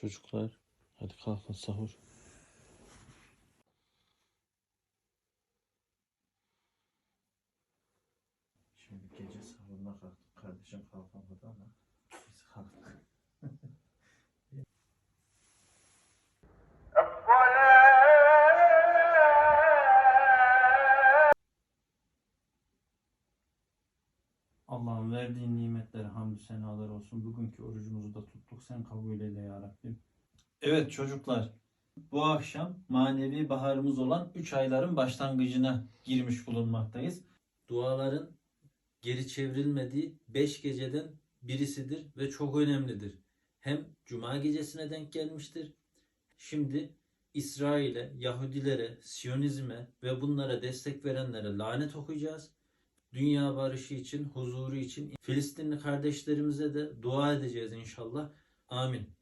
Çocuklar hadi kalkın sahur. Şimdi gece sahuruna kalktık. Kardeşim kalkamadı ama biz kalktık. Allah'ın verdiğin nimetlere hamdü senalar olsun. Bugünkü orucumuzu da tuttuk. Sen kabul eyle ya Rabbim. Evet çocuklar. Bu akşam manevi baharımız olan 3 ayların başlangıcına girmiş bulunmaktayız. Duaların geri çevrilmediği 5 geceden birisidir ve çok önemlidir. Hem cuma gecesine denk gelmiştir. Şimdi İsrail'e, Yahudilere, Siyonizme ve bunlara destek verenlere lanet okuyacağız. Dünya barışı için, huzuru için Filistinli kardeşlerimize de dua edeceğiz inşallah. Amin.